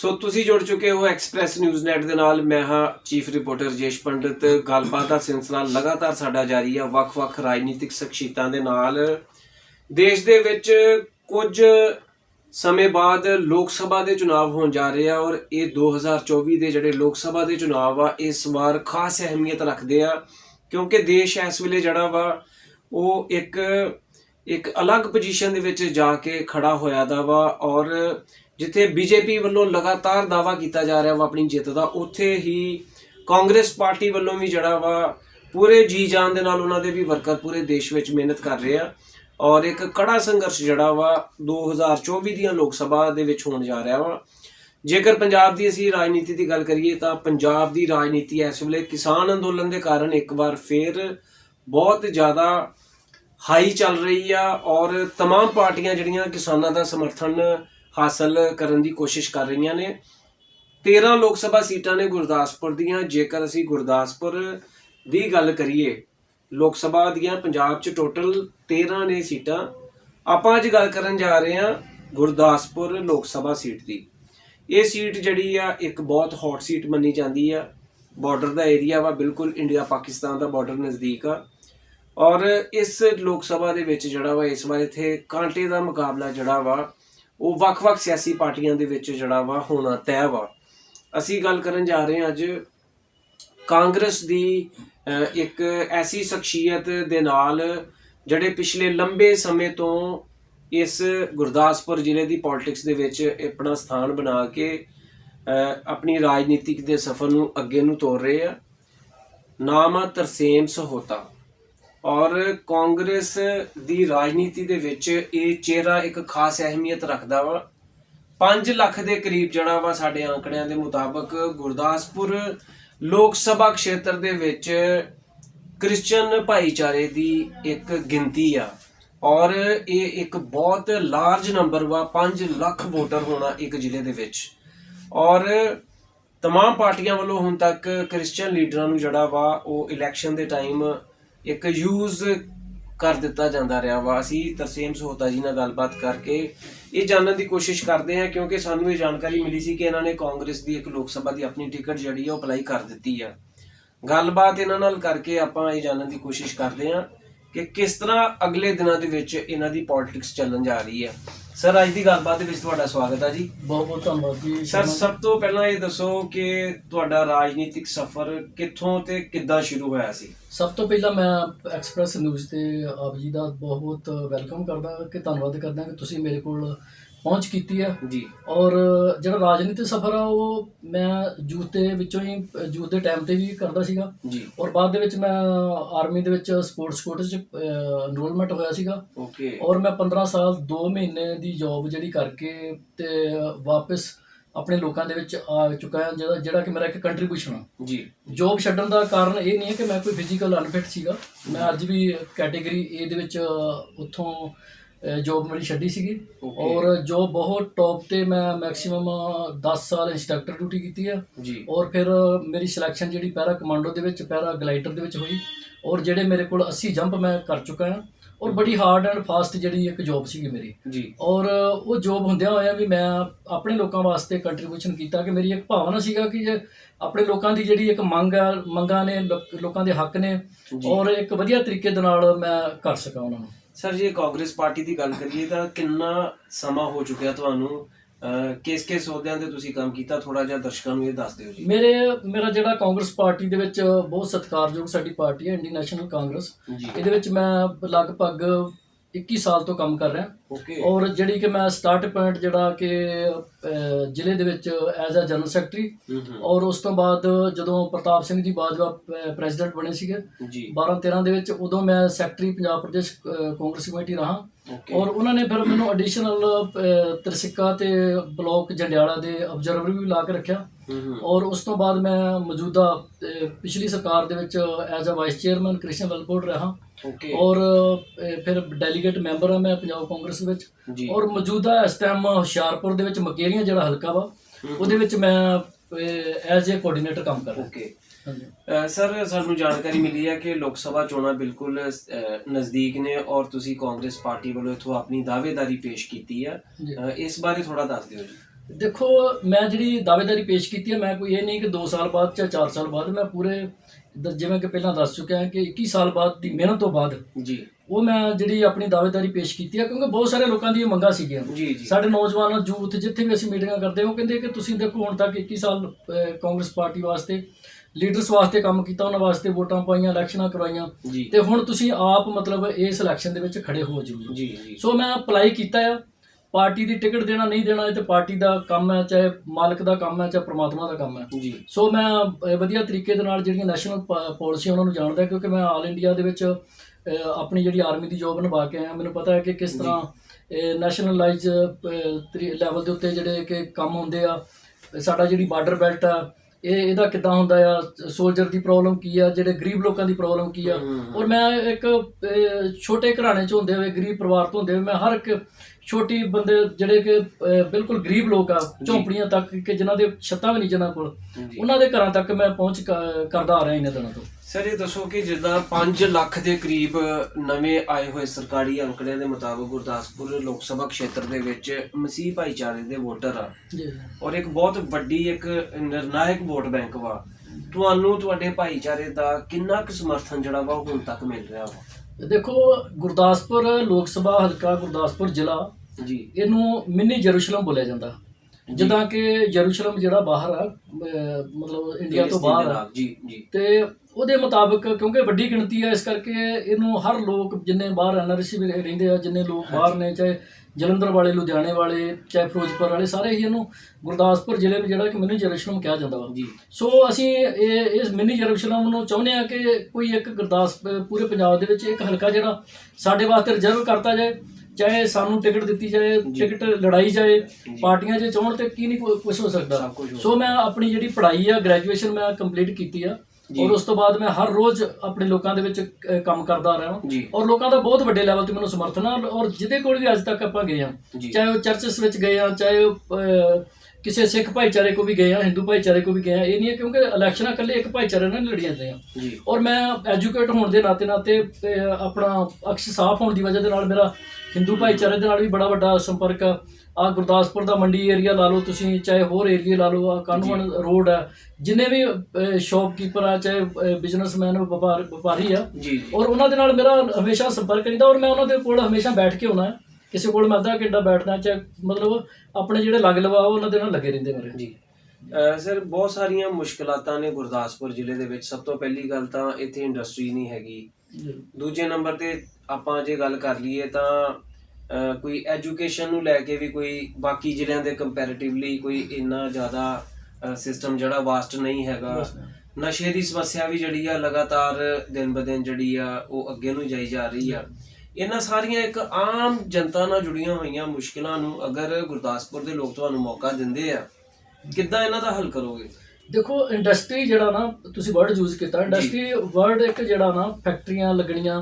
ਸੋ ਤੁਸੀਂ ਜੁੜ ਚੁੱਕੇ ਹੋ ਐਕਸਪ੍ਰੈਸ ਨਿਊਜ਼ ਨੈਟ ਦੇ ਨਾਲ। ਮੈਂ ਹਾਂ ਚੀਫ ਰਿਪੋਰਟਰ ਜੇਸ਼ ਪੰਡਿਤ। ਗੱਲਬਾਤ ਦਾ ਸਿਲਸਿਲਾ ਲਗਾਤਾਰ ਸਾਡਾ ਜਾਰੀ ਹੈ ਵੱਖ-ਵੱਖ ਰਾਜਨੀਤਿਕ ਸ਼ਖਸੀਅਤਾਂ ਦੇ ਨਾਲ। ਦੇਸ਼ ਦੇ ਵਿੱਚ ਕੁਝ ਸਮੇਂ ਬਾਅਦ ਲੋਕ ਸਭਾ ਦੇ ਚੁਣਾਵ ਹੋਣ ਜਾ ਰਹੇ ਆ ਔਰ ਇਹ 2024 ਦੇ ਜਿਹੜੇ ਲੋਕ ਸਭਾ ਦੇ ਚੁਣਾਵ ਆ, ਇਸ ਵਾਰ ਖਾਸ ਅਹਿਮੀਅਤ ਰੱਖਦੇ ਆ। ਕਿਉਂਕਿ ਦੇਸ਼ ਇਸ ਵੇਲੇ ਜਿਹੜਾ ਵਾ, ਉਹ ਇੱਕ ਇੱਕ ਅਲੱਗ ਪੋਜੀਸ਼ਨ ਦੇ ਵਿੱਚ ਜਾ ਕੇ ਖੜਾ ਹੋਇਆ ਦਾ ਵਾ ਔਰ ਜਿੱਥੇ ਬੀਜੇਪੀ ਵੱਲੋਂ ਲਗਾਤਾਰ ਦਾਵਾ ਕੀਤਾ ਜਾ ਰਿਹਾ ਵਾ ਆਪਣੀ ਜਿੱਤ ਦਾ, ਉੱਥੇ ਹੀ ਕਾਂਗਰਸ ਪਾਰਟੀ ਵੱਲੋਂ ਵੀ ਜਿਹੜਾ ਵਾ ਪੂਰੇ ਜੀ ਜਾਨ ਦੇ ਨਾਲ ਉਹਨਾਂ ਦੇ ਵੀ ਵਰਕਰ ਪੂਰੇ ਦੇਸ਼ ਵਿੱਚ ਮਿਹਨਤ ਕਰ ਰਹੇ ਆ ਔਰ ਇੱਕ ਕੜਾ ਸੰਘਰਸ਼ ਜਿਹੜਾ ਵਾ 2024 ਦੀਆਂ ਲੋਕ ਸਭਾ ਦੇ ਵਿੱਚ ਹੋਣ ਜਾ ਰਿਹਾ ਵਾ। ਜੇਕਰ ਪੰਜਾਬ ਦੀ ਅਸੀਂ ਰਾਜਨੀਤੀ ਦੀ ਗੱਲ ਕਰੀਏ ਤਾਂ ਪੰਜਾਬ ਦੀ ਰਾਜਨੀਤੀ ਇਸ ਵੇਲੇ ਕਿਸਾਨ ਅੰਦੋਲਨ ਦੇ ਕਾਰਨ ਇੱਕ ਵਾਰ ਫੇਰ ਬਹੁਤ ਜ਼ਿਆਦਾ ਹਾਈ ਚੱਲ ਰਹੀ ਆ ਔਰ तमाम ਪਾਰਟੀਆਂ ਜਿਹੜੀਆਂ ਕਿਸਾਨਾਂ ਦਾ ਸਮਰਥਨ ਹਾਸਲ ਕਰਨ ਦੀ ਕੋਸ਼ਿਸ਼ ਕਰ ਰਹੀਆਂ ਨੇ 13 ਲੋਕ ਸਭਾ ਸੀਟਾਂ ਨੇ ਗੁਰਦਾਸਪੁਰ ਦੀਆਂ ਜੇਕਰ ਅਸੀਂ ਗੁਰਦਾਸਪੁਰ ਦੀ ਗੱਲ ਕਰੀਏ ਲੋਕ ਸਭਾ ਦੀਆਂ ਪੰਜਾਬ 'ਚ ਟੋਟਲ 13 ਨੇ ਸੀਟਾਂ ਆਪਾਂ ਅੱਜ ਗੱਲ ਕਰਨ ਜਾ ਰਹੇ ਹਾਂ ਗੁਰਦਾਸਪੁਰ ਲੋਕ ਸਭਾ ਸੀਟ ਦੀ ਇਹ ਸੀਟ ਜਿਹੜੀ ਆ ਇੱਕ ਬਹੁਤ ਹੌਟ ਸੀਟ ਮੰਨੀ ਜਾਂਦੀ ਆ ਬਾਰਡਰ ਦਾ ਏਰੀਆ ਵਾ ਬਿਲਕੁਲ ਇੰਡੀਆ ਪਾਕਿਸਤਾਨ ਦਾ ਬਾਰਡਰ ਨਜ਼ਦੀਕ ਆ ਔਰ ਇਸ ਲੋਕ ਸਭਾ ਦੇ ਵਿੱਚ ਜਿਹੜਾ ਵਾ, ਇਸ ਵਾਰ ਇੱਥੇ ਕਾਂਟੇ ਦਾ ਮੁਕਾਬਲਾ ਜਿਹੜਾ ਵਾ, ਉਹ ਵੱਖ-ਵੱਖ ਸਿਆਸੀ ਪਾਰਟੀਆਂ ਦੇ ਵਿੱਚ ਜਿਹੜਾ ਵਾ ਹੋਣਾ ਤੈਅ ਵਾ। ਅਸੀਂ ਗੱਲ ਕਰਨ ਜਾ ਰਹੇ ਹਾਂ ਅੱਜ ਕਾਂਗਰਸ ਦੀ ਇੱਕ ਐਸੀ ਸ਼ਖਸੀਅਤ ਦੇ ਨਾਲ ਜਿਹੜੇ ਪਿਛਲੇ ਲੰਬੇ ਸਮੇਂ ਤੋਂ ਇਸ ਗੁਰਦਾਸਪੁਰ ਜ਼ਿਲ੍ਹੇ ਦੀ ਪੋਲਿਟਿਕਸ ਦੇ ਵਿੱਚ ਆਪਣਾ ਸਥਾਨ ਬਣਾ ਕੇ ਆਪਣੀ ਰਾਜਨੀਤਿਕ ਦੇ ਸਫ਼ਰ ਨੂੰ ਅੱਗੇ ਨੂੰ ਤੋਰ ਰਹੇ ਆ। ਨਾਮ ਆ ਤਰਸੇਮ ਸਹੋਤਾ। ਔਰ ਕਾਂਗਰਸ ਦੀ ਰਾਜਨੀਤੀ ਦੇ ਵਿੱਚ ਇਹ ਚਿਹਰਾ ਇੱਕ ਖਾਸ ਅਹਿਮੀਅਤ ਰੱਖਦਾ ਵਾ। 5 ਲੱਖ ਦੇ ਕਰੀਬ ਜਣਾ ਵਾ ਸਾਡੇ ਆંકੜਿਆਂ ਦੇ ਮੁਤਾਬਕ ਗੁਰਦਾਸਪੁਰ ਲੋਕ ਸਭਾ ਖੇਤਰ ਦੇ ਵਿੱਚ ਕ੍ਰਿਸਚੀਅਨ ਭਾਈਚਾਰੇ ਦੀ ਇੱਕ ਗਿਣਤੀ ਆ। ਔਰ ਇਹ ਇੱਕ ਬਹੁਤ ਲਾਰਜ ਨੰਬਰ ਵਾ 5 ਲੱਖ ਵੋਟਰ ਹੋਣਾ ਇੱਕ ਜ਼ਿਲ੍ਹੇ ਦੇ ਵਿੱਚ। ਔਰ ਤਮਾਮ ਪਾਰਟੀਆਂ ਵੱਲੋਂ ਹੁਣ ਤੱਕ ਕ੍ਰਿਸਚੀਅਨ ਲੀਡਰਾਂ ਨੂੰ ਜੜਾ ਵਾ ਉਹ ਇਲੈਕਸ਼ਨ ਦੇ ਟਾਈਮ ਇੱਕ ਯੂਜ਼ ਕਰ ਦਿੱਤਾ ਜਾਂਦਾ ਰਿਹਾ ਵਾ। ਅਸੀਂ ਤਰਸੇਮ ਸਹੋਤਾ ਜੀ ਨਾਲ ਗੱਲਬਾਤ ਕਰਕੇ ਇਹ ਜਾਣਨ ਦੀ ਕੋਸ਼ਿਸ਼ ਕਰਦੇ ਹਾਂ, ਕਿਉਂਕਿ ਸਾਨੂੰ ਇਹ ਜਾਣਕਾਰੀ ਮਿਲੀ ਸੀ ਕਿ ਇਹਨਾਂ ਨੇ ਕਾਂਗਰਸ ਦੀ ਇੱਕ ਲੋਕ ਸਭਾ ਦੀ ਆਪਣੀ ਟਿਕਟ ਜਿਹੜੀ ਆ ਉਹ ਅਪਲਾਈ ਕਰ ਦਿੱਤੀ ਆ। ਗੱਲਬਾਤ ਇਹਨਾਂ ਨਾਲ ਕਰਕੇ ਆਪਾਂ ਇਹ ਜਾਣਨ ਦੀ ਕੋਸ਼ਿਸ਼ ਕਰਦੇ ਹਾਂ ਕਿ ਕਿਸ ਤਰ੍ਹਾਂ ਅਗਲੇ ਦਿਨਾਂ ਦੇ ਵਿੱਚ ਇਹਨਾਂ ਦੀ ਪੋਲਿਟਿਕਸ ਚੱਲਣ ਜਾ ਰਹੀ ਹੈ ਸਰ ਅੱਜ ਦੀ ਗੱਲਬਾਤ ਦੇ ਵਿੱਚ ਤੁਹਾਡਾ ਸਵਾਗਤ ਹੈ ਜੀ। ਬਹੁਤ ਬਹੁਤ ਧੰਨਵਾਦ ਜੀ। ਸਰ ਸਭ ਤੋਂ ਪਹਿਲਾਂ ਇਹ ਦੱਸੋ ਕਿ ਤੁਹਾਡਾ ਰਾਜਨੀਤਿਕ ਸਫ਼ਰ ਕਿੱਥੋਂ ਤੇ ਕਿੱਦਾਂ ਸ਼ੁਰੂ ਹੋਇਆ ਸੀ? ਸਭ ਤੋਂ ਪਹਿਲਾਂ ਮੈਂ ਐਕਸਪ੍ਰੈਸ ਨਿਊਜ਼ ਤੇ ਆਪ ਜੀ ਦਾ ਬਹੁਤ ਬਹੁਤ ਵੈਲਕਮ ਕਰਦਾ ਕਿ ਧੰਨਵਾਦ ਕਰਦਾ ਕਿ ਤੁਸੀਂ ਮੇਰੇ ਕੋਲ ਪਹੁੰਚ ਕੀਤੀ ਹੈ ਜੀ। ਔਰ ਜਿਹੜਾ ਰਾਜਨੀਤਿਕ ਸਫ਼ਰ ਆ ਉਹ ਮੈਂ ਯੂਥ ਦੇ ਵਿੱਚੋਂ ਹੀ ਯੂਥ ਦੇ ਟਾਈਮ ਤੇ ਵੀ ਕਰਦਾ ਸੀਗਾ। ਜੀ। ਔਰ ਬਾਅਦ ਦੇ ਵਿੱਚ ਮੈਂ ਆਰਮੀ ਦੇ ਵਿੱਚ ਸਪੋਰਟਸ ਕੋਟੇ 'ਚ ਐਨਰੋਲਮੈਂਟ ਹੋਇਆ ਸੀਗਾ। ਓਕੇ। ਔਰ ਮੈਂ 15 ਸਾਲ 2 ਮਹੀਨੇ ਦੀ ਜੌਬ ਜਿਹੜੀ ਕਰਕੇ ਤੇ ਵਾਪਸ ਆਪਣੇ ਲੋਕਾਂ ਦੇ ਵਿੱਚ ਆ ਚੁੱਕਾ ਹਾਂ ਜਿਹੜਾ ਜਿਹੜਾ ਕਿ ਮੇਰਾ ਇੱਕ ਕੰਟਰੀਬਿਊਸ਼ਨ ਆ। ਜੀ। ਜੌਬ ਛੱਡਣ ਦਾ ਕਾਰਨ ਇਹ ਨਹੀਂ ਹੈ ਕਿ ਮੈਂ ਕੋਈ ਫਿਜ਼ੀਕਲ ਅਨਫਿਟ ਸੀਗਾ। ਮੈਂ ਅੱਜ ਵੀ ਕੈਟਾਗਰੀ A ਦੇ ਵਿੱਚ ਉੱਥੋਂ ਜੌਬ ਮੇਰੀ ਛੱਡੀ ਸੀਗੀ. ਔਰ ਜੋ ਬਹੁਤ ਟੌਪ ਤੇ ਮੈਂ ਮੈਕਸਿਮਮ 10 ਸਾਲ ਇੰਸਟ੍ਰਕਟਰ ਡਿਊਟੀ ਕੀਤੀ ਹੈ ਜੀ। ਔਰ ਫਿਰ ਮੇਰੀ ਸਿਲੈਕਸ਼ਨ ਜਿਹੜੀ ਪੈਰਾ ਕਮਾਂਡੋ ਦੇ ਵਿੱਚ ਪੈਰਾ ਗਲਾਈਡਰ ਦੇ ਵਿੱਚ ਹੋਈ। ਔਰ ਜਿਹੜੇ ਮੇਰੇ ਕੋਲ 80 ਜੰਪ ਮੈਂ ਕਰ ਚੁੱਕਾ ਹਾਂ ਔਰ ਬੜੀ ਹਾਰਡ ਐਂਡ ਫਾਸਟ ਜਿਹੜੀ ਇੱਕ ਜੌਬ ਸੀਗੀ ਮੇਰੀ। ਜੀ। ਔਰ ਉਹ ਜੋਬ ਹੁੰਦਿਆਂ ਹੋਇਆ ਵੀ ਮੈਂ ਆਪਣੇ ਲੋਕਾਂ ਵਾਸਤੇ ਕੰਟਰੀਬਿਊਸ਼ਨ ਕੀਤਾ ਕਿ ਮੇਰੀ ਇੱਕ ਭਾਵਨਾ ਸੀਗਾ ਕਿ ਜੇ ਆਪਣੇ ਲੋਕਾਂ ਦੀ ਜਿਹੜੀ ਇੱਕ ਮੰਗ ਹੈ ਮੰਗਾਂ ਨੇ ਲੋਕ- ਦੇ ਹੱਕ ਨੇ। ਔਰ ਇੱਕ ਵਧੀਆ ਤਰੀਕੇ ਦੇ ਨਾਲ ਮੈਂ ਕਰ ਸਕਾਂ ਉਹਨਾਂ ਨੂੰ। ਸਰ ਜੇ ਕਾਂਗਰਸ ਪਾਰਟੀ ਦੀ ਗੱਲ ਕਰੀਏ ਤਾਂ ਕਿੰਨਾ ਸਮਾਂ ਹੋ ਚੁੱਕਿਆ ਤੁਹਾਨੂੰ? ਕਿਸ ਕਿਸ ਅਹੁਦਿਆਂ ਤੇ ਤੁਸੀਂ ਕੰਮ ਕੀਤਾ? ਥੋੜਾ ਜਿਹਾ ਦਰਸ਼ਕਾਂ ਨੂੰ ਇਹ ਦੱਸ ਦਿਓ ਜੀ। ਮੇਰੇ ਮੇਰਾ ਜਿਹੜਾ ਕਾਂਗਰਸ ਪਾਰਟੀ ਦੇ ਵਿੱਚ ਬਹੁਤ ਸਤਿਕਾਰਯੋਗ ਸਾਡੀ ਪਾਰਟੀ ਹੈ ਇੰਡੀਅਨ ਨੈਸ਼ਨਲ ਕਾਂਗਰਸ। ਇਹਦੇ ਵਿੱਚ ਮੈਂ ਲਗਭਗ 21 ਸਾਲ ਤੋਂ ਕੰਮ ਕਰ ਰਿਹਾ। ਓਕੇ ਔਰ ਜਿਹੜੀ ਕਿ ਮੈਂ ਸਟਾਰਟ ਪੁਆਇੰਟ ਜਿਹੜਾ ਕਿ ਅਹ, ਜ਼ਿਲ੍ਹੇ ਦੇ ਵਿੱਚ ਐਜ਼ ਅ ਜਨਰਲ ਸੈਕਟਰੀ ਔਰ ਉਸ ਤੋਂ ਬਾਅਦ ਜਦੋਂ ਪ੍ਰਤਾਪ ਸਿੰਘ ਜੀ ਬਾਜਵਾ ਪ੍ਰੈਜ਼ੀਡੈਂਟ ਬਣੇ ਸੀਗੇ ਜੀ। 12 13 ਦੇ ਵਿੱਚ ਉਦੋਂ ਮੈਂ secretary Punjab Pradesh uh, Congress committee ਰਹਾ। ਓਕੇ ਔਰ ਉਹਨਾਂ ਨੇ ਫਿਰ ਮੈਨੂੰ ਐਡੀਸ਼ਨਲ ਤਰਸਿੱਕਾ ਤੇ ਬਲਾਕ ਜੰਡਿਆਲਾ ਦੇ ਅਬਜ਼ਰਵਰ ਵੀ ਲਾ ਕੇ ਰੱਖਿਆ। ਔਰ ਉਸ ਤੋਂ ਬਾਅਦ ਮੈਂ ਮੌਜੂਦਾ ਅਹ, ਪਿਛਲੀ ਸਰਕਾਰ ਦੇ ਵਿੱਚ ਐਜ਼ ਅ ਵਾਈਸ ਚੇਅਰਮੈਨ ਕ੍ਰਿਸ਼ਨ ਵੈਲਪੋਰਟ ਰਹਾ। ਓਕੇ ਔਰ ਅਹ, ਫਿਰ ਡੈਲੀਗੇਟ ਮੈਂਬਰ ਹਾਂ ਮੈਂ ਪੰਜਾਬ ਕਾਂਗਰਸ ਵਿੱਚ। ਜੀ। ਔਰ ਮੌਜੂਦਾ ਇਸ ਟਾਈਮ ਹੁਸ਼ਿਆਰਪੁਰ ਦੇ ਵਿੱਚ ਮਕੇਰੀਆਂ ਜਿਹੜਾ ਹਲਕਾ ਵਾ ਉਹਦੇ ਵਿੱਚ ਮੈਂ ਐਜ਼ ਅ ਕੋਆਰਡੀਨੇਟਰ ਕੰਮ ਕਰ ਰਿਹਾ ਓਕੇ ਹਾਂਜੀ ਸਰ ਸਾਨੂੰ ਜਾਣਕਾਰੀ ਮਿਲੀ ਹੈ ਕਿ ਲੋਕ ਸਭਾ ਚੋਣਾਂ ਬਿਲਕੁਲ ਨਜ਼ਦੀਕ ਨੇ ਔਰ ਤੁਸੀਂ ਕਾਂਗਰਸ ਪਾਰਟੀ ਵੱਲੋਂ ਇਥੋਂ ਆਪਣੀ ਦਾਅਵੇਦਾਰੀ ਪੇਸ਼ ਕੀਤੀ ਹੈ ਜੀ। ਇਸ ਬਾਰੇ ਥੋੜਾ ਦੱਸ ਦਿਓ ਜੀ। ਦੇਖੋ ਮੈਂ ਜਿਹੜੀ ਦਾਅਵੇਦਾਰੀ ਪੇਸ਼ ਕੀਤੀ ਹੈ ਮੈਂ ਕੋਈ ਇਹ ਨਹੀਂ ਕਿ 2 ਸਾਲ ਬਾਅਦ ਜਾਂ 4 ਸਾਲ ਬਾਅਦ ਮੈਂ ਪੂਰੇ ਦ- ਜਿਵੇਂ ਕਿ ਪਹਿਲਾਂ ਦੱਸ ਚੁੱਕਿਆ ਹਾਂ ਕਿ 21 ਸਾਲ ਬਾਅਦ ਦੀ ਮਿਹਨਤ ਤੋਂ ਬਾਅਦ ਜੀ। ਉਹ ਮੈਂ ਜਿਹੜੀ ਆਪਣੀ ਦਾਅਵੇਦਾਰੀ ਪੇਸ਼ ਕੀਤੀ ਹੈ ਕਿਉਂਕਿ ਬਹੁਤ ਸਾਰੇ ਲੋਕਾਂ ਦੀ ਇਹ ਮੰਗਾਂ ਸੀਗੀਆਂ। ਜੀ ਜੀ। ਸਾਡੇ ਨੌਜਵਾਨ ਯੂਥ ਜਿੱਥੇ ਵੀ ਅਸੀਂ ਮੀਟਿੰਗਾਂ ਕਰਦੇ ਹਾਂ ਉਹ ਕਹਿੰਦੇ ਕਿ ਤੁਸੀਂ ਦੇਖੋ ਹੁਣ ਤੱਕ 21 ਸਾਲ ਅਹ, ਕਾਂਗਰਸ ਪਾਰਟੀ ਵਾਸਤੇ ਲੀਡਰਸ ਵਾਸਤੇ ਕੰਮ ਕੀਤਾ ਉਹਨਾਂ ਵਾਸਤੇ ਵੋਟਾਂ ਪਾਈਆਂ ਇਲੈਕਸ਼ਨਾਂ ਕਰਵਾਈਆਂ। ਜੀ। ਤੇ ਹੁਣ ਤੁਸੀਂ ਆਪ ਮਤਲਬ ਇਸ ਇਲੈਕਸ਼ਨ ਦੇ ਵਿੱਚ ਖੜੇ ਹੋ ਜਰੂਰ। ਜੀ ਜੀ। ਸੋ ਮੈਂ ਅਪਲਾਈ ਕੀਤਾ ਆ। ਪਾਰਟੀ ਦੀ ਟਿਕਟ ਦੇਣਾ ਨਹੀਂ ਦੇਣਾ ਇਹ ਤੇ ਪਾਰਟੀ ਦਾ ਕੰਮ ਹੈ ਚਾਹੇ ਮਾਲਕ ਦਾ ਕੰਮ ਹੈ ਚਾਹੇ ਪ੍ਰਮਾਤਮਾ ਦਾ ਕੰਮ ਹੈ। ਜੀ। ਸੋ ਮੈਂ ਵਧੀਆ ਤਰੀਕੇ ਦੇ ਨਾਲ ਜਿਹੜੀਆਂ ਨੈਸ਼ਨਲ ਪਾਲਿਸੀ ਉਹਨਾਂ ਨੂੰ ਜਾਣਦਾ ਕਿਉਂਕਿ ਮੈਂ ਆਲ ਇੰਡੀਆ ਦੇ ਵਿੱਚ ਆਪਣੀ ਜਿਹੜੀ ਆਰਮੀ ਦੀ ਜੌਬ ਨਿਭਾ ਕੇ ਆਇਆ। ਮੈਨੂੰ ਪਤਾ ਹੈ ਕਿ ਕਿਸ ਤਰ੍ਹਾਂ ਨੈਸ਼ਨਲਾਈਜ਼ ਲੈਵਲ ਦੇ ਉੱਤੇ ਜਿਹੜੇ ਕਿ ਕੰਮ ਹੁੰਦੇ ਆ। ਸਾਡਾ ਜਿਹੜੀ ਬਾਰਡਰ ਬੈਲਟ ਆ ਇਹ ਇਹਦਾ ਕਿੱਦਾਂ ਹੁੰਦਾ ਆ? ਸੋਲਜਰ ਦੀ ਪ੍ਰੋਬਲਮ ਕੀ ਆ? ਜਿਹੜੇ ਗਰੀਬ ਲੋਕਾਂ ਦੀ ਪ੍ਰੋਬਲਮ ਕੀ ਆ। ਔਰ ਮੈਂ ਇੱਕ ਛੋਟੇ ਘਰਾਣੇ ਚ ਹੁੰਦੇ ਹੋਏ ਗਰੀਬ ਪਰਿਵਾਰ ਤੋਂ ਹੁੰਦੇ ਹੋਏ ਮੈਂ ਹਰ ਇੱਕ ਛੋਟੀ ਬੰਦੇ ਜਿਹੜੇ ਕਿ ਬਿਲਕੁਲ ਗਰੀਬ ਲੋਕ ਆ ਝੌਂਪੜੀਆਂ ਤੱਕ ਕਿ ਜਿਨ੍ਹਾਂ ਦੇ ਛੱਤਾਂ ਵੀ ਨਹੀਂ ਜਿਨ੍ਹਾਂ ਕੋਲ ਉਹਨਾਂ ਦੇ ਘਰਾਂ ਤੱਕ ਮੈਂ ਪਹੁੰਚ ਕਰਦਾ ਆ ਰਿਹਾ ਇਹਨਾਂ ਦਿਨਾਂ ਤੋਂ। ਸਰ ਇਹ ਦੱਸੋ ਕਿ ਜਿੱਦਾਂ 5 ਲੱਖ ਦੇ ਕਰੀਬ ਨਵੇਂ ਆਏ ਹੋਏ ਸਰਕਾਰੀ ਅੰਕੜਿਆਂ ਦੇ ਮੁਤਾਬਕ ਗੁਰਦਾਸਪੁਰ ਲੋਕ ਸਭਾ ਖੇਤਰ ਦੇ ਵਿੱਚ ਮਸੀਹ ਭਾਈਚਾਰੇ ਦੇ ਵੋਟਰ ਆ। ਜੀ। ਔਰ ਇੱਕ ਬਹੁਤ ਵੱਡੀ ਇੱਕ ਨਿਰਣਾਇਕ ਵੋਟ ਬੈਂਕ ਵਾ। ਤੁਹਾਨੂੰ ਤੁਹਾਡੇ ਭਾਈਚਾਰੇ ਦਾ ਕਿੰਨਾ ਕੁ ਸਮਰਥਨ ਜਿਹੜਾ ਵਾ ਉਹ ਹੁਣ ਤੱਕ ਮਿਲ ਰਿਹਾ ਵਾ? ਦੇਖੋ ਗੁਰਦਾਸਪੁਰ ਲੋਕ ਸਭਾ ਹਲਕਾ ਗੁਰਦਾਸਪੁਰ ਜ਼ਿਲ੍ਹਾ ਜੀ। ਇਹਨੂੰ ਮਿੰਨੀ ਜਰੂਸ਼ਲਮ ਬੋਲਿਆ ਜਾਂਦਾ। ਜਿੱਦਾਂ ਕਿ ਜਰੂਸ਼ਲਮ ਜਿਹੜਾ ਬਾਹਰ ਆ ਮਤਲਬ ਇੰਡੀਆ ਤੋਂ ਬਾਹਰ ਆ ਜੀ ਜੀ। ਤੇ ਉਹਦੇ ਮੁਤਾਬਕ ਕਿਉਂਕਿ ਵੱਡੀ ਗਿਣਤੀ ਹੈ ਇਸ ਕਰਕੇ ਇਹਨੂੰ ਹਰ ਲੋਕ ਜਿੰਨੇ ਬਾਹਰ ਐਨਆਰਸੀ ਵੀ ਰਹਿੰਦੇ ਆ ਜਿੰਨੇ ਲੋਕ ਬਾਹਰ ਨੇ ਚਾਹੇ ਜਲੰਧਰ ਵਾਲੇ ਲੁਧਿਆਣੇ ਵਾਲੇ ਚਾਹੇ ਫਿਰੋਜ਼ਪੁਰ ਵਾਲੇ ਸਾਰੇ ਹੀ ਇਹਨੂੰ ਗੁਰਦਾਸਪੁਰ ਜ਼ਿਲ੍ਹੇ ਨੂੰ ਜਿਹੜਾ ਕਿ ਮਿਨੀ ਜਰੂਸ਼ਲਮ ਕਿਹਾ ਜਾਂਦਾ ਵਾ। ਜੀ। ਸੋ ਅਸੀਂ ਇਹ ਇਸ ਮਿਨੀ ਜਰੂਸ਼ਲਮ ਨੂੰ ਚਾਹੁੰਦੇ ਆ ਕਿ ਕੋਈ ਇੱਕ ਗੁਰਦਾਸ ਪੂਰੇ ਪੰਜਾਬ ਦੇ ਵਿੱਚ ਇੱਕ ਹਲਕਾ ਜਿਹੜਾ ਸਾਡੇ ਵਾਸਤੇ ਰਿਜ਼ਰਵ ਕਰਤਾ ਜਾਏ ਚਾਹੇ ਸਾਨੂੰ ਟਿਕਟ ਦਿੱਤੀ ਜਾਏ ਟਿਕਟ ਲੜਾਈ ਜਾਏ ਪਾਰਟੀਆਂ ਜੇ ਚਾਹਣ ਤੇ ਕੀ ਨਹੀਂ ਕੁਝ ਹੋ ਸਕਦਾ। ਸੋ ਮੈਂ ਆਪਣੀ ਜਿਹੜੀ ਪੜ੍ਹਾਈ ਆ ਗ੍ਰੈਜੂਏਸ਼ਨ ਮੈਂ ਕੰਪਲੀਟ ਕੀਤੀ ਆ। ਔਰ ਉਸ ਤੋਂ ਬਾਅਦ ਮੈਂ ਹਰ ਰੋਜ਼ ਆਪਣੇ ਲੋਕਾਂ ਦੇ ਵਿੱਚ ਕੰਮ ਕਰਦਾ ਰਿਹਾ ਹਾਂ। ਔਰ ਲੋਕਾਂ ਦਾ ਬਹੁਤ ਵੱਡੇ ਲੈਵਲ ਤੇ ਮੈਨੂੰ ਸਮਰਥਨ ਆ। ਔਰ ਜਿਹਦੇ ਕੋਲ ਵੀ ਅੱਜ ਤੱਕ ਆਪਾਂ ਗਏ ਆ ਚਾਹੇ ਉਹ ਚਰਚਸ ਵਿੱਚ ਗਏ ਆ ਚਾਹੇ ਉਹ ਕਿਸੇ ਸਿੱਖ ਭਾਈਚਾਰੇ ਕੋ ਵੀ ਗਏ ਆ ਹਿੰਦੂ ਭਾਈਚਾਰੇ ਕੋ ਵੀ ਗਏ ਆ ਇਹ ਨਹੀਂ ਹੈ ਕਿਉਂਕਿ ਇਲੈਕਸ਼ਨਾਂ ਇਕੱਲੇ ਇੱਕ ਭਾਈਚਾਰੇ ਨਾਲ ਲੜੀਆਂ ਜਾਂਦੀਆਂ। ਔਰ ਮੈਂ ਐਜੂਕੇਟ ਹੋਣ ਦੇ ਨਾਤੇ ਨਾਤੇ ਆਪਣਾ ਅਕਸ਼ ਸਾਫ਼ ਹੋਣ ਦੀ ਵਜ੍ਹਾ ਦੇ ਨਾਲ ਮੇਰਾ ਹਿੰਦੂ ਭਾਈਚਾਰੇ ਦੇ ਨਾਲ ਵੀ ਬੜਾ ਵੱਡਾ ਸੰਪਰਕ ਆ। ਆ ਗੁਰਦਾਸਪੁਰ ਦਾ ਮੰਡੀ ਏਰੀਆ ਲਾ ਲਓ ਤੁਸੀਂ ਚਾਹੇ ਹੋਰ ਏਰੀਆ ਲਾ ਲਓ ਆ ਕਾਨੂੰਨ ਰੋਡ ਆ। ਜਿੰਨੇ ਵੀ ਸ਼ਾਪਕੀਪਰ ਆ ਚਾਹੇ ਬਿਜ਼ਨਸਮੈਨ ਵਪਾਰ ਵਪਾਰੀ ਆ ਔਰ ਉਹਨਾਂ ਦੇ ਨਾਲ ਮੇਰਾ ਹਮੇਸ਼ਾ ਸੰਪਰਕ ਰਹਿੰਦਾ ਔਰ ਮੈਂ ਉਹਨਾਂ ਦੇ ਕੋਲ ਹਮੇਸ਼ਾ ਬੈਠ ਕੇ ਆਉਣਾ। ਕਿਸੇ ਕੋਲ ਮੈਂ ਅੱਧਾ ਘੰਟਾ ਬੈਠਦਾ ਚਾਹੇ ਮਤਲਬ ਆਪਣੇ ਜਿਹੜੇ ਲੱਗ ਲਵਾ ਉਹ ਉਹਨਾਂ ਦੇ ਨਾਲ ਲੱਗੇ ਰਹਿੰਦੇ ਮੇਰੇ। ਜੀ। ਸਰ ਬਹੁਤ ਸਾਰੀਆਂ ਮੁਸ਼ਕਲਾਤਾਂ ਨੇ ਗੁਰਦਾਸਪੁਰ ਜ਼ਿਲ੍ਹੇ ਦੇ ਵਿੱਚ। ਸਭ ਤੋਂ ਪਹਿਲੀ ਗੱਲ ਤਾਂ ਇੱਥੇ ਇੰਡਸਟਰੀ ਨਹੀਂ ਹੈਗੀ। ਦੂਜੇ ਨੰਬਰ ਤੇ ਆਪਾਂ ਜੇ ਗੱਲ ਕਰ ਲਈਏ ਤਾਂ ਕੋਈ ਐਜੂਕੇਸ਼ਨ ਨੂੰ ਲੈ ਕੇ ਵੀ ਕੋਈ ਬਾਕੀ ਜ਼ਿਲ੍ਹਿਆਂ ਦੇ ਕੰਪੈਰੀਟਿਵਲੀ ਕੋਈ ਇੰਨਾ ਜ਼ਿਆਦਾ ਸਿਸਟਮ ਜਿਹੜਾ ਵਾਸਟ ਨਹੀਂ ਹੈਗਾ। ਨਸ਼ੇ ਦੀ ਸਮੱਸਿਆ ਵੀ ਜਿਹੜੀ ਆ ਲਗਾਤਾਰ ਦਿਨ ਬ ਦਿਨ ਜਿਹੜੀ ਆ ਉਹ ਅੱਗੇ ਨੂੰ ਜਾਈ ਜਾ ਰਹੀ ਆ। ਇਹਨਾਂ ਸਾਰੀਆਂ ਇੱਕ ਆਮ ਜਨਤਾ ਨਾਲ ਜੁੜੀਆਂ ਹੋਈਆਂ ਮੁਸ਼ਕਲਾਂ ਨੂੰ ਅਗਰ ਗੁਰਦਾਸਪੁਰ ਦੇ ਲੋਕ ਤੁਹਾਨੂੰ ਮੌਕਾ ਦਿੰਦੇ ਆ ਕਿੱਦਾਂ ਇਹਨਾਂ ਦਾ ਹੱਲ ਕਰੋਗੇ? ਦੇਖੋ ਇੰਡਸਟਰੀ ਜਿਹੜਾ ਨਾ ਤੁਸੀਂ ਵਰਡ ਯੂਜ਼ ਕੀਤਾ ਇੰਡਸਟਰੀ ਵਰਡ ਇੱਕ ਜਿਹੜਾ ਨਾ ਫੈਕਟਰੀਆਂ ਲੱਗਣੀਆਂ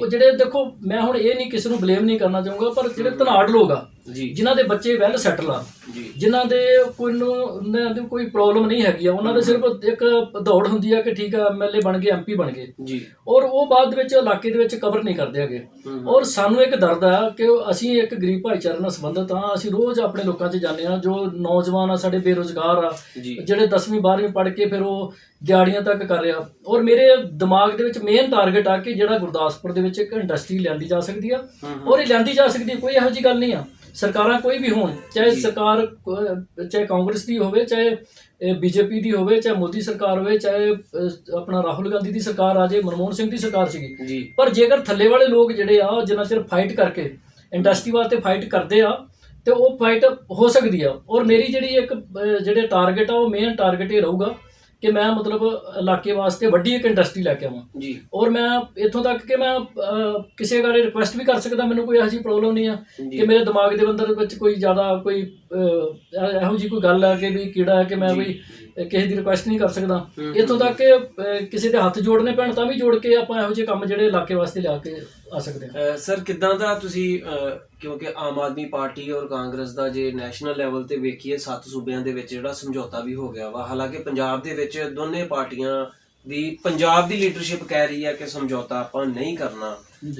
ਉਹ ਜਿਹੜੇ ਦੇਖੋ ਮੈਂ ਹੁਣ ਇਹ ਨਹੀਂ ਕਿਸੇ ਨੂੰ ਬਲੇਮ ਨਹੀਂ ਕਰਨਾ ਚਾਹੂੰਗਾ ਪਰ ਜਿਹੜੇ ਧਨਾੜ ਲੋਕ ਆ ਜੀ। ਜਿਨ੍ਹਾਂ ਦੇ ਬੱਚੇ ਵੈਲ ਸੈਟਲ ਆ। ਜੀ। ਜਿਨ੍ਹਾਂ ਦੇ ਕੋਈ ਨੂੰ ਉਹਨਾਂ ਦੀ ਕੋਈ ਪ੍ਰੋਬਲਮ ਨਹੀਂ ਹੈਗੀ ਆ। ਉਹਨਾਂ ਦੇ ਸਿਰਫ ਇੱਕ ਦੌੜ ਹੁੰਦੀ ਆ ਕਿ ਠੀਕ ਆ ਐਮਐਲਏ ਬਣ ਗਏ ਐਮਪੀ ਬਣ ਗਏ। ਜੀ। ਔਰ ਉਹ ਬਾਅਦ ਵਿੱਚ ਇਲਾਕੇ ਦੇ ਵਿੱਚ ਕਵਰ ਨਹੀਂ ਕਰਦੇ ਹੈਗੇ। ਔਰ ਸਾਨੂੰ ਇੱਕ ਦਰਦ ਆ ਕਿ ਅਸੀਂ ਇੱਕ ਗਰੀਬ ਭਾਈਚਾਰੇ ਨਾਲ ਸੰਬੰਧਿਤ ਆ। ਅਸੀਂ ਰੋਜ਼ ਆਪਣੇ ਲੋਕਾਂ 'ਚ ਜਾਂਦੇ ਆ। ਜੋ ਨੌਜਵਾਨ ਆ ਸਾਡੇ ਬੇਰੋਜ਼ਗਾਰ ਆ ਜਿਹੜੇ 10ਵੀਂ 12ਵੀਂ ਪੜ੍ਹ ਕੇ ਫਿਰ ਉਹ ਦਿਹਾੜੀਆਂ ਤੱਕ ਕਰ ਰਿਹਾ। ਔਰ ਮੇਰੇ ਦਿਮਾਗ ਦੇ ਵਿੱਚ ਮੇਨ ਟਾਰਗੇਟ ਆ ਕਿ ਜਿਹੜਾ ਗੁਰਦਾਸਪੁਰ ਦੇ ਵਿੱਚ ਇੱਕ ਇੰਡਸਟਰੀ ਲਿਆਂਦੀ ਜਾ ਸਕਦੀ ਆ। ਔਰ ਇਹ ਲਿਆਂਦੀ ਜਾ ਸਕਦੀ ਕੋਈ ਇਹੋ ਜੀ ਗੱਲ ਨਹੀਂ ਆ। ਸਰਕਾਰਾਂ ਕੋਈ ਵੀ ਹੋਣ ਚਾਹੇ ਸਰਕਾਰ ਚਾਹੇ ਕਾਂਗਰਸ ਦੀ ਹੋਵੇ ਚਾਹੇ ਬੀਜੇਪੀ ਦੀ ਹੋਵੇ ਚਾਹੇ ਮੋਦੀ ਸਰਕਾਰ ਹੋਵੇ ਚਾਹੇ ਆਪਣਾ ਰਾਹੁਲ ਗਾਂਧੀ ਦੀ ਸਰਕਾਰ ਆ ਜਾਏ ਮਨਮੋਹਨ ਸਿੰਘ ਦੀ ਸਰਕਾਰ ਸੀਗੀ। ਜੀ। ਪਰ ਜੇਕਰ ਥੱਲੇ ਵਾਲੇ ਲੋਕ ਜਿਹੜੇ ਆ ਉਹ ਜਿੰਨਾ ਚਿਰ ਫਾਈਟ ਕਰਕੇ ਇੰਡਸਟਰੀ ਵਾਸਤੇ ਫਾਈਟ ਕਰਦੇ ਆ ਤੇ ਉਹ ਫਾਈਟ ਹੋ ਸਕਦੀ ਆ। ਔਰ ਮੇਰੀ ਜਿਹੜੀ ਇੱਕ ਜਿਹੜੇ ਟਾਰਗੇਟ ਆ ਉਹ ਮੇਨ ਟਾਰਗੇਟ ਇਹ ਰਹੂਗਾ ਕਿ ਮੈਂ ਮਤਲਬ ਇਲਾਕੇ ਵਾਸਤੇ ਵੱਡੀ ਇੱਕ ਇੰਡਸਟਰੀ ਲੈ ਕੇ ਆਵਾਂ ਜੀ ਔਰ ਮੈਂ ਇੱਥੋਂ ਤੱਕ ਕਿ ਮੈਂ ਅਹ, ਕਿਸੇ ਬਾਰੇ ਰਿਕੁਐਸਟ ਵੀ ਕਰ ਸਕਦਾ ਮੈਨੂੰ ਕੋਈ ਇਹੋ ਜਿਹੀ ਪ੍ਰੋਬਲਮ ਨਹੀਂ ਆ ਜੀ। ਕਿ ਮੇਰੇ ਦਿਮਾਗ ਦੇ ਅੰਦਰ ਵਿੱਚ ਕੋਈ ਜ਼ਿਆਦਾ ਕੋਈ ਇਹੋ ਜਿਹੀ ਕੋਈ ਗੱਲ ਆ ਕਿ ਵੀ ਕੀੜਾ ਹੈ ਕਿ ਮੈਂ ਵੀ ਕਿਸੇ ਦੀ ਰਿਕੁਐਸਟ ਨਹੀਂ ਕਰ ਸਕਦਾ। ਇੱਥੋਂ ਤੱਕ ਕਿ ਅਹ, ਕਿਸੇ ਦੇ ਹੱਥ ਜੋੜਨੇ ਪੈਣ ਤਾਂ ਵੀ ਜੋੜ ਕੇ ਆਪਾਂ ਇਹੋ ਜਿਹੇ ਕੰਮ ਜਿਹੜੇ ਇਲਾਕੇ ਵਾਸਤੇ ਲਿਆ ਕੇ ਆ ਸਕਦੇ ਹਾਂ। ਅਹ ਸਰ ਕਿਦਾਂ ਦਾ ਤੁਸੀਂ ਅਹ, ਕਿਉਂਕਿ ਆਮ ਆਦਮੀ ਪਾਰਟੀ ਔਰ ਕਾਂਗਰਸ ਦਾ ਜੇ ਨੈਸ਼ਨਲ ਲੈਵਲ ਤੇ ਵੇਖੀਏ ਸੱਤ ਸੂਬਿਆਂ ਦੇ ਵਿੱਚ ਜਿਹੜਾ ਸਮਝੌਤਾ ਵੀ ਹੋ ਗਿਆ ਵਾ ਹਾਲਾਂਕਿ ਪੰਜਾਬ ਦੇ ਵਿੱਚ ਦੋਨੇ ਪਾਰਟੀਆਂ ਦੀ ਪੰਜਾਬ ਦੀ ਲੀਡਰਸ਼ਿਪ ਕਹਿ ਰਹੀ ਹੈ ਕਿ ਸਮਝੌਤਾ ਆਪਾਂ ਨਹੀਂ ਕਰਨਾ।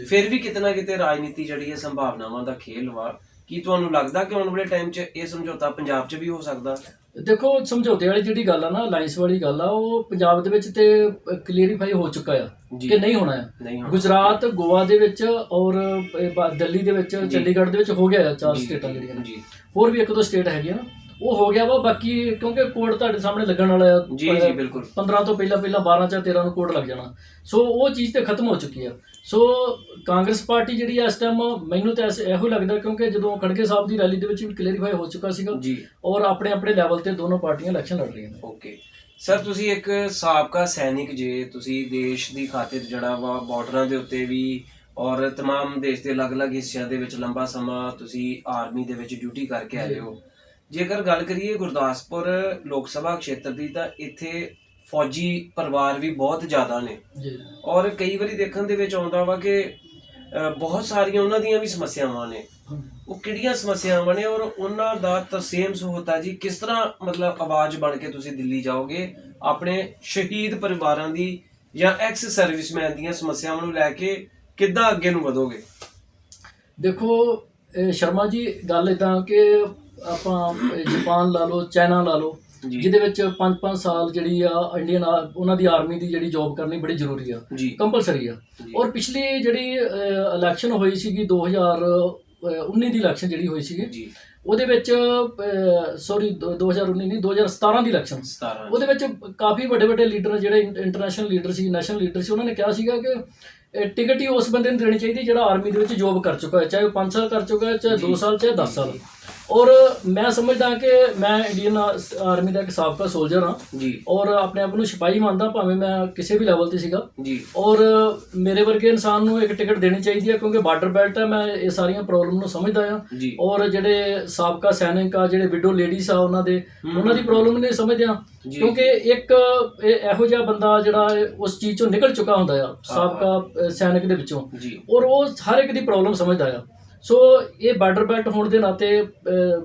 ਫਿਰ ਵੀ ਕਿਤੇ ਨਾ ਕਿਤੇ ਰਾਜਨੀਤੀ ਜਿਹੜੀ ਹੈ ਸੰਭਾਵਨਾਵਾਂ ਦਾ ਖੇਲ ਵਾ। ਕੀ ਤੁਹਾਨੂੰ ਲੱਗਦਾ ਕਿ ਆਉਣ ਵਾਲੇ ਟਾਈਮ 'ਚ ਇਹ ਸਮਝੌਤਾ ਪੰਜਾਬ 'ਚ ਵੀ ਹੋ ਸਕਦਾ? ਦੇਖੋ ਸਮਝੌਤੇ ਵਾਲੀ ਜਿਹੜੀ ਗੱਲ ਆ ਨਾ ਅਲਾਈਅੰਸ ਵਾਲੀ ਗੱਲ ਆ ਉਹ ਪੰਜਾਬ ਦੇ ਵਿੱਚ ਤੇ ਕਲੀਅਰੀਫਾਈ ਹੋ ਚੁੱਕਾ ਆ ਜੀ। ਕਿ ਨਹੀਂ ਹੋਣਾ ਹੈ ਹੋਣਾ। ਗੁਜਰਾਤ ਗੋਆ ਦੇ ਵਿੱਚ ਔਰ ਇਹ ਬਾ- ਦਿੱਲੀ ਦੇ ਵਿੱਚ ਚੰਡੀਗੜ੍ਹ ਦੇ ਵਿੱਚ ਹੋ ਗਿਆ ਆ ਚਾਰ ਜੀ, ਸਟੇਟਾਂ ਜਿਹੜੀਆਂ ਨੇ। ਜੀ। ਹੋਰ ਵੀ ਇੱਕ ਦੋ ਸਟੇਟ ਹੈਗੀਆਂ ਨਾ ਉਹ ਹੋ ਗਿਆ ਵਾ ਬਾਕੀ ਕਿਉਂਕਿ ਕੋਡ ਤੁਹਾਡੇ ਸਾਹਮਣੇ ਲੱਗਣ ਵਾਲਾ ਆ ਜੀ ਜੀ ਬਿਲਕੁਲ। 15 ਤੋਂ ਪਹਿਲਾਂ ਪਹਿਲਾਂ 12 ਜਾਂ 13 ਨੂੰ ਕੋਡ ਲੱਗ ਜਾਣਾ। ਸੋ ਉਹ ਚੀਜ਼ ਤੇ ਖਤਮ ਹੋ ਚੁੱਕੀ ਆ। ਸੋ ਕਾਂਗਰਸ ਪਾਰਟੀ ਜਿਹੜੀ ਆ ਇਸ ਟਾਈਮ ਮੈਨੂੰ ਤਾਂ ਐਸ- ਇਹੋ ਲੱਗਦਾ ਕਿਉਂਕਿ ਜਦੋਂ ਖੜਗੇ ਸਾਹਿਬ ਦੀ ਰੈਲੀ ਦੇ ਵਿੱਚ ਵੀ ਕਲੀਅਰੀਫਾਈ ਹੋ ਚੁੱਕਾ ਸੀਗਾ ਜੀ ਔਰ ਆਪਣੇ ਆਪਣੇ ਲੈਵਲ ਤੇ ਦੋਨੋਂ ਪਾਰਟੀਆਂ ਇਲੈਕਸ਼ਨ ਲੜ ਰਹੀਆਂ ਨੇ ਓਕੇ ਸਰ ਤੁਸੀਂ ਇੱਕ ਸਾਬਕਾ ਸੈਨਿਕ ਜੇ ਤੁਸੀਂ ਦੇਸ਼ ਦੀ ਖਾਤਰ ਜਿਹੜਾ ਵਾ ਬਾਰਡਰਾਂ ਦੇ ਉੱਤੇ ਵੀ ਔਰ तमाम ਦੇਸ਼ ਦੇ ਅਲੱਗ-ਅਲੱਗ ਹਿੱਸਿਆਂ ਦੇ ਵਿੱਚ ਲੰਬਾ ਸਮਾਂ ਤੁਸੀਂ ਆਰਮੀ ਦੇ ਵਿੱਚ ਡਿਊਟੀ ਕਰਕੇ ਆਏ ਹੋ ਜੇਕਰ ਗੱਲ ਕਰੀਏ ਗੁਰਦਾਸਪੁਰ ਲੋਕ ਸਭਾ ਖੇਤਰ ਦੀ ਤਾਂ ਇੱਥੇ ਫੌਜੀ ਪਰਿਵਾਰ ਵੀ ਬਹੁਤ ਜ਼ਿਆਦਾ ਨੇ। ਜੀ। ਔਰ ਕਈ ਵਾਰੀ ਦੇਖਣ ਦੇ ਵਿੱਚ ਆਉਂਦਾ ਵਾ ਕਿ ਅ, ਬਹੁਤ ਸਾਰੀਆਂ ਉਹਨਾਂ ਦੀਆਂ ਵੀ ਸਮੱਸਿਆਵਾਂ ਨੇ। ਉਹ ਕਿਹੜੀਆਂ ਸਮੱਸਿਆਵਾਂ ਨੇ ਔਰ ਉਹਨਾਂ ਦਾ ਤਰਸੇਮ ਸਹੂਲਤਾਂ ਜੀ। ਕਿਸ ਤਰ੍ਹਾਂ ਮਤਲਬ ਆਵਾਜ਼ ਬਣ ਕੇ ਤੁਸੀਂ ਦਿੱਲੀ ਜਾਓਗੇ ਆਪਣੇ ਸ਼ਹੀਦ ਪਰਿਵਾਰਾਂ ਦੀ ਜਾਂ ਐਕਸ ਸਰਵਿਸਮੈਨ ਦੀਆਂ ਸਮੱਸਿਆਵਾਂ ਨੂੰ ਲੈ ਕੇ ਕਿੱਦਾਂ ਅੱਗੇ ਨੂੰ ਵਧੋਗੇ? ਦੇਖੋ ਇਹ ਸ਼ਰਮਾ ਜੀ ਗੱਲ ਇਦਾਂ ਕਿ ਆਪਾਂ ਇਹ ਜਾਪਾਨ ਲਾ ਲਓ ਚਾਈਨਾ ਲਾ ਲਓ ਜਿਹਦੇ ਵਿੱਚ 5-5 ਸਾਲ ਜਿਹੜੀ ਆ ਇੰਡੀਅਨ ਉਹਨਾਂ ਦੀ ਆਰਮੀ ਦੀ ਜਿਹੜੀ ਜੌਬ ਕਰਨੀ ਬੜੀ ਜ਼ਰੂਰੀ ਆ। ਕੰਪਲਸਰੀ ਆ। ਔਰ ਪਿਛਲੀ ਜਿਹੜੀ ਇਲੈਕਸ਼ਨ ਹੋਈ ਸੀਗੀ 2019 ਦੀ ਇਲੈਕਸ਼ਨ ਜਿਹੜੀ ਹੋਈ ਸੀਗੀ ਉਹਦੇ ਵਿੱਚ ਸੌਰੀ 2019 ਨਹੀਂ 2017 ਦੀ ਇਲੈਕਸ਼ਨ 17 ਉਹਦੇ ਵਿੱਚ ਕਾਫੀ ਵੱਡੇ ਵੱਡੇ ਲੀਡਰ ਜਿਹੜੇ ਇੰਟਰਨੈਸ਼ਨਲ ਲੀਡਰ ਸੀ ਨੈਸ਼ਨਲ ਲੀਡਰ ਸੀ ਉਹਨਾਂ ਨੇ ਕਿਹਾ ਸੀਗਾ ਕਿ ਟਿਕਟ ਹੀ ਉਸ ਬੰਦੇ ਨੂੰ ਦੇਣੀ ਚਾਹੀਦੀ ਜਿਹੜਾ ਆਰਮੀ ਦੇ ਵਿੱਚ ਜੌਬ ਕਰ ਚੁੱਕਾ ਹੈ ਚਾਹੇ ਉਹ 5 ਸਾਲ ਕਰ ਚੁੱਕਾ ਹੈ ਚਾਹੇ 2 ਸਾਲ ਚਾਹੇ 10 ਸਾਲ। ਔਰ ਮੈਂ ਸਮਝਦਾ ਕਿ ਮੈਂ ਇੰਡੀਅਨ ਆਰਮੀ ਦਾ ਇੱਕ ਸਾਬਕਾ ਸੋਲਜਰ ਹਾਂ। ਜੀ। ਔਰ ਆਪਣੇ ਆਪ ਨੂੰ ਸਿਪਾਹੀ ਮੰਨਦਾ ਭਾਵੇਂ ਮੈਂ ਕਿਸੇ ਵੀ ਲੈਵਲ ਤੇ ਸੀਗਾ। ਜੀ। ਔਰ ਮੇਰੇ ਵਰਗੇ ਇਨਸਾਨ ਨੂੰ ਇੱਕ ਟਿਕਟ ਦੇਣੀ ਚਾਹੀਦੀ ਹੈ ਕਿਉਂਕਿ ਬਾਰਡਰ ਬੈਲਟ ਹੈ ਮੈਂ ਇਹ ਸਾਰੀਆਂ ਪ੍ਰੋਬਲਮ ਨੂੰ ਸਮਝਦਾ ਹਾਂ। ਜੀ। ਔਰ ਜਿਹੜੇ ਸਾਬਕਾ ਸੈਨਿਕ ਆ ਜਿਹੜੇ ਵਿਡੋ ਲੇਡੀਜ਼ ਆ ਉਹਨਾਂ ਦੇ ਉਹਨਾਂ ਦੀ ਪ੍ਰੋਬਲਮ ਨੇ ਸਮਝਦੇ ਆ। ਕਿਉਂਕਿ ਇੱਕ ਇਹ ਜਿਹਾ ਬੰਦਾ ਜਿਹੜਾ ਉਸ ਚੀਜ਼ ਚੋਂ ਨਿਕਲ ਚੁੱਕਾ ਹੁੰਦਾ ਆ ਸਾਬਕਾ ਸੈਨਿਕ ਦੇ ਵਿੱਚੋਂ। ਔਰ ਉਹ ਹਰ ਇੱਕ ਦੀ ਪ੍ਰੋਬਲਮ ਸਮਝਦਾ ਆ। ਸੋ ਇਹ ਬਾਰਡਰ ਬੈਲਟ ਹੋਣ ਦੇ ਨਾਤੇ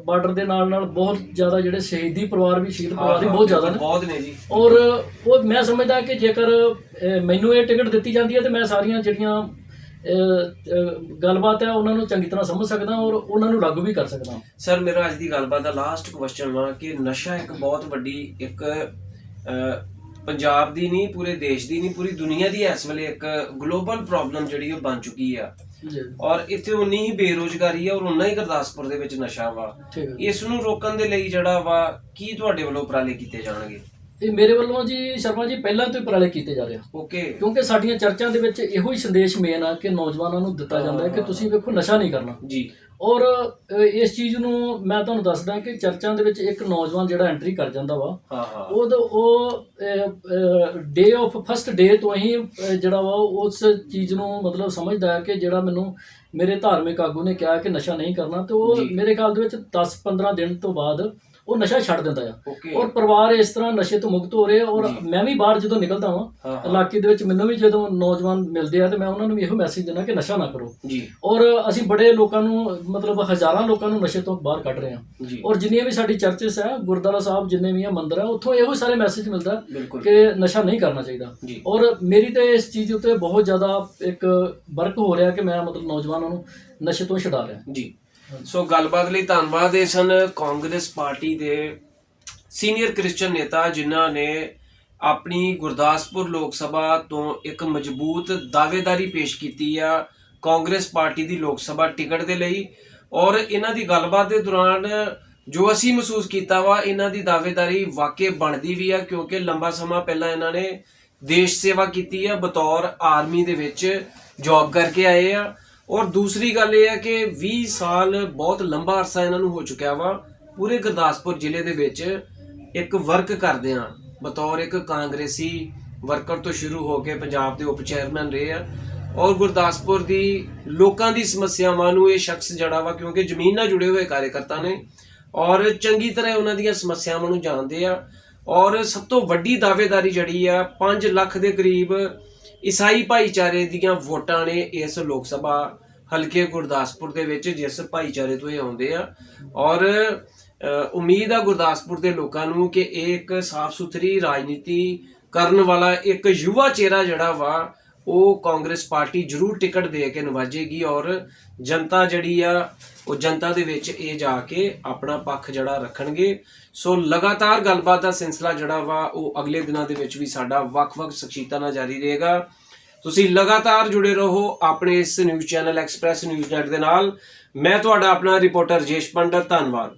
ਬਾਰਡਰ ਦੇ ਨਾਲ ਨਾਲ ਬਹੁਤ ਜ਼ਿਆਦਾ ਜਿਹੜੇ ਸ਼ਹੀਦੀ ਪਰਿਵਾਰ ਵੀ ਸ਼ਹੀਦ ਪਰਿਵਾਰ ਵੀ ਬਹੁਤ ਜ਼ਿਆਦਾ ਨੇ। ਬਹੁਤ ਨੇ ਜੀ। ਔਰ ਉਹ ਮੈਂ ਸਮਝਦਾ ਕਿ ਜੇਕਰ ਮੈਨੂੰ ਇਹ ਟਿਕਟ ਦਿੱਤੀ ਜਾਂਦੀ ਹੈ ਤੇ ਮੈਂ ਸਾਰੀਆਂ ਜਿਹੜੀਆਂ ਗੱਲਬਾਤ ਹੈ ਉਹਨਾਂ ਨੂੰ ਚੰਗੀ ਤਰ੍ਹਾਂ ਸਮਝ ਸਕਦਾ ਔਰ ਉਹਨਾਂ ਨੂੰ ਲਾਗੂ ਵੀ ਕਰ ਸਕਦਾ। ਸਰ ਮੇਰਾ ਅੱਜ ਦੀ ਗੱਲਬਾਤ ਦਾ ਲਾਸਟ ਕੁਐਸਚਨ ਵਾ ਕਿ ਨਸ਼ਾ ਇੱਕ ਬਹੁਤ ਵੱਡੀ ਇੱਕ ਪੰਜਾਬ ਦੀ ਨਹੀਂ ਪੂਰੇ ਦੇਸ਼ ਦੀ ਨਹੀਂ ਪੂਰੀ ਦੁਨੀਆ ਦੀ ਇਸ ਵੇਲੇ ਇੱਕ ਗਲੋਬਲ ਪ੍ਰੋਬਲਮ ਜਿਹੜੀ ਉਹ ਬਣ ਚੁੱਕੀ ਆ। ਔਰ ਇੱਥੇ ਉਨੀ ਹੀ ਬੇਰੋਜ਼ਗਾਰੀ ਆ ਔਰ ਉਨਾ ਹੀ ਗੁਰਦਾਸਪੁਰ ਦੇ ਵਿੱਚ ਨਸ਼ਾ ਵਾ। ਠੀਕ ਹੈ। ਇਸ ਨੂੰ ਰੋਕਣ ਦੇ ਲਈ ਜਿਹੜਾ ਵਾ ਕੀ ਤੁਹਾਡੇ ਵੱਲੋਂ ਉਪਰਾਲੇ ਕੀਤੇ ਜਾਣਗੇ? ਇਹ ਮੇਰੇ ਵੱਲੋਂ ਜੀ ਸ਼ਰਮਾ ਜੀ ਪਹਿਲਾਂ ਤੋਂ ਹੀ ਉਪਰਾਲੇ ਕੀਤੇ ਜਾ ਰਹੇ ਆ। ਓਕੇ। ਕਿਉਂਕਿ ਸਾਡੀਆਂ ਚਰਚਾਂ ਦੇ ਵਿੱਚ ਇਹੋ ਹੀ ਸੰਦੇਸ਼ ਮੇਨ ਆ ਕਿ ਨੌਜਵਾਨਾਂ ਨੂੰ ਦਿੱਤਾ ਜਾਂਦਾ ਹੈ ਕਿ ਤੁਸੀਂ ਵੇਖੋ ਨਸ਼ਾ ਨਹੀਂ ਕਰਨਾ। ਜੀ। ਔਰ ਇਸ ਚੀਜ਼ ਨੂੰ ਮੈਂ ਤੁਹਾਨੂੰ ਦੱਸਦਾ ਕਿ ਚਰਚਾਂ ਦੇ ਵਿੱਚ ਇੱਕ ਨੌਜਵਾਨ ਜਿਹੜਾ ਐਂਟਰੀ ਕਰ ਜਾਂਦਾ ਵਾ ਹਾਂ ਹਾਂ। ਉਹ ਉਹ ਡੇ ਆਫ ਫਸਟ ਡੇ ਤੋਂ ਹੀ ਜਿਹੜਾ ਵਾ ਉਹ ਉਸ ਚੀਜ਼ ਨੂੰ ਮਤਲਬ ਸਮਝਦਾ ਹੈ ਕਿ ਜਿਹੜਾ ਮੈਨੂੰ ਮੇਰੇ ਧਾਰਮਿਕ ਆਗੂ ਨੇ ਕਿਹਾ ਕਿ ਨਸ਼ਾ ਨਹੀਂ ਕਰਨਾ ਤੇ ਉਹ ਜੀ। ਮੇਰੇ ਖਿਆਲ ਦੇ ਵਿੱਚ 10-15 ਦਿਨ ਤੋਂ ਬਾਅਦ ਉਹ ਨਸ਼ਾ ਛੱਡ ਦਿੰਦਾ ਆ। ਓਕੇ ਔਰ ਪਰਿਵਾਰ ਇਸ ਤਰ੍ਹਾਂ ਨਸ਼ੇ ਤੋਂ ਮੁਕਤ ਹੋ ਰਹੇ ਆ ਔਰ। ਮੈਂ ਵੀ ਬਾਹਰ ਜਦੋਂ ਨਿਕਲਦਾ ਹਾਂ। ਇਲਾਕੇ ਦੇ ਵਿੱਚ ਮੈਨੂੰ ਵੀ ਜਦੋਂ ਨੌਜਵਾਨ ਮਿਲਦੇ ਆ ਤੇ ਮੈਂ ਉਹਨਾਂ ਨੂੰ ਵੀ ਇਹੋ ਮੈਸੇਜ ਦੇਣਾ ਕਿ ਨਸ਼ਾ ਨਾ ਕਰੋ। ਜੀ। ਔਰ ਅਸੀਂ ਬੜੇ ਲੋਕਾਂ ਨੂੰ ਮਤਲਬ ਹਜ਼ਾਰਾਂ ਲੋਕਾਂ ਨੂੰ ਨਸ਼ੇ ਤੋਂ ਬਾਹਰ ਕੱਢ ਰਹੇ ਹਾਂ। ਔਰ ਜਿੰਨੀਆਂ ਵੀ ਸਾਡੀ ਚਰਚਸ ਹੈ ਗੁਰਦੁਆਰਾ ਸਾਹਿਬ ਜਿੰਨੇ ਵੀ ਆ ਮੰਦਿਰ ਹੈ ਉੱਥੋਂ ਇਹੋ ਸਾਰੇ ਮੈਸੇਜ ਮਿਲਦਾ ਕਿ ਨਸ਼ਾ ਨਹੀਂ ਕਰਨਾ ਚਾਹੀਦਾ। ਔਰ ਮੇਰੀ ਤੇ ਇਸ ਚੀਜ਼ ਉੱਤੇ ਬਹੁਤ ਜ਼ਿਆਦਾ ਇੱਕ ਵਰਕ ਹੋ ਰਿਹਾ ਕਿ ਮੈਂ ਮਤਲਬ ਨੌਜਵਾਨਾਂ ਨੂੰ ਨਸ਼ੇ ਤੋਂ ਛੁਡਾ ਰਿਹਾ। ਜੀ। ਸੋ ਗੱਲਬਾਤ ਲਈ ਧੰਨਵਾਦ। ਇਹ ਸਨ ਕਾਂਗਰਸ ਪਾਰਟੀ ਦੇ ਸੀਨੀਅਰ ਕ੍ਰਿਸਚੀਅਨ ਨੇਤਾ, ਜਿਨ੍ਹਾਂ ਨੇ ਆਪਣੀ ਗੁਰਦਾਸਪੁਰ ਲੋਕ ਸਭਾ ਤੋਂ ਇੱਕ ਮਜ਼ਬੂਤ ਦਾਅਵੇਦਾਰੀ ਪੇਸ਼ ਕੀਤੀ ਆ ਕਾਂਗਰਸ ਪਾਰਟੀ ਦੀ ਲੋਕ ਸਭਾ ਟਿਕਟ ਦੇ ਲਈ। ਔਰ ਇਹਨਾਂ ਦੀ ਗੱਲਬਾਤ ਦੇ ਦੌਰਾਨ ਜੋ ਅਸੀਂ ਮਹਿਸੂਸ ਕੀਤਾ ਵਾ, ਇਹਨਾਂ ਦੀ ਦਾਅਵੇਦਾਰੀ ਵਾਕਈ ਬਣਦੀ ਵੀ ਆ, ਕਿਉਂਕਿ ਲੰਬਾ ਸਮਾਂ ਪਹਿਲਾਂ ਇਹਨਾਂ ਨੇ ਦੇਸ਼ ਸੇਵਾ ਕੀਤੀ ਆ, ਬਤੌਰ ਆਰਮੀ ਦੇ ਵਿੱਚ ਜੌਬ ਕਰਕੇ ਆਏ ਆ। ਔਰ ਦੂਸਰੀ ਗੱਲ ਇਹ ਹੈ ਕਿ 20 ਸਾਲ ਬਹੁਤ ਲੰਬਾ ਅਰਸਾ ਇਹਨਾਂ ਨੂੰ ਹੋ ਚੁੱਕਿਆ ਵਾ। ਪੂਰੇ ਗੁਰਦਾਸਪੁਰ ਜ਼ਿਲ੍ਹੇ ਦੇ ਵਿੱਚ ਇੱਕ ਵਰਕ ਕਰਦੇ ਆ। ਬਤੌਰ ਇੱਕ ਕਾਂਗਰਸੀ ਵਰਕਰ ਤੋਂ ਸ਼ੁਰੂ ਹੋ ਕੇ ਪੰਜਾਬ ਦੇ ਉਪ ਚੇਅਰਮੈਨ ਰਹੇ ਆ। ਔਰ ਗੁਰਦਾਸਪੁਰ ਦੀ ਲੋਕਾਂ ਦੀ ਸਮੱਸਿਆਵਾਂ ਨੂੰ ਇਹ ਸ਼ਖਸ ਜੜਾ ਵਾ ਕਿਉਂਕਿ ਜ਼ਮੀਨ ਨਾਲ ਜੁੜੇ ਹੋਏ ਕਾਰਜਕਰਤਾ ਨੇ। ਔਰ ਚੰਗੀ ਤਰ੍ਹਾਂ ਉਹਨਾਂ ਦੀਆਂ ਸਮੱਸਿਆਵਾਂ ਨੂੰ ਜਾਣਦੇ ਆ। ਔਰ ਸਭ ਤੋਂ ਵੱਡੀ ਦਾਅਵੇਦਾਰੀ ਜਿਹੜੀ ਆ 5 ਲੱਖ ਦੇ ਕਰੀਬ ਈਸਾਈ ਭਾਈਚਾਰੇ ਦੀਆਂ ਵੋਟਾਂ ਨੇ ਇਸ ਲੋਕ ਸਭਾ ਹਲਕੇ ਗੁਰਦਾਸਪੁਰ ਦੇ ਵਿੱਚ, ਜਿਸ ਭਾਈਚਾਰੇ ਤੋਂ ਇਹ ਆਉਂਦੇ ਆ। ਔਰ ਉਮੀਦ ਆ ਗੁਰਦਾਸਪੁਰ ਦੇ ਲੋਕਾਂ ਨੂੰ ਕਿ ਇਹ ਇੱਕ ਸਾਫ਼ ਸੁਥਰੀ ਰਾਜਨੀਤੀ ਕਰਨ ਵਾਲਾ ਇੱਕ ਯੁਵਾ ਚਿਹਰਾ ਜਿਹੜਾ ਵਾ ਉਹ ਕਾਂਗਰਸ ਪਾਰਟੀ ਜ਼ਰੂਰ ਟਿਕਟ ਦੇ ਕੇ ਨਵਾਜੇਗੀ ਔਰ ਜਨਤਾ ਜਿਹੜੀ ਆ, ਉਹ ਜਨਤਾ ਦੇ ਵਿੱਚ ਇਹ ਜਾ ਕੇ ਆਪਣਾ ਪੱਖ ਜਿਹੜਾ ਰੱਖਣਗੇ। ਸੋ ਲਗਾਤਾਰ ਗੱਲਬਾਤ ਦਾ ਸਿਲਸਿਲਾ ਜਿਹੜਾ ਵਾ, ਉਹ ਅਗਲੇ ਦਿਨਾਂ ਦੇ ਵਿੱਚ ਵੀ ਸਾਡਾ ਵੱਖ-ਵੱਖ ਸ਼ਖਸੀਅਤਾਂ ਨਾਲ ਜਾਰੀ ਰਹੇਗਾ। ਤੁਸੀਂ ਲਗਾਤਾਰ ਜੁੜੇ ਰਹੋ ਆਪਣੇ ਇਸ news channel express news net ਦੇ ਨਾਲ। ਮੈਂ ਤੁਹਾਡਾ ਆਪਣਾ ਰਿਪੋਰਟਰ ਜੇਸ਼ ਪੰਡਤ, ਧੰਨਵਾਦ।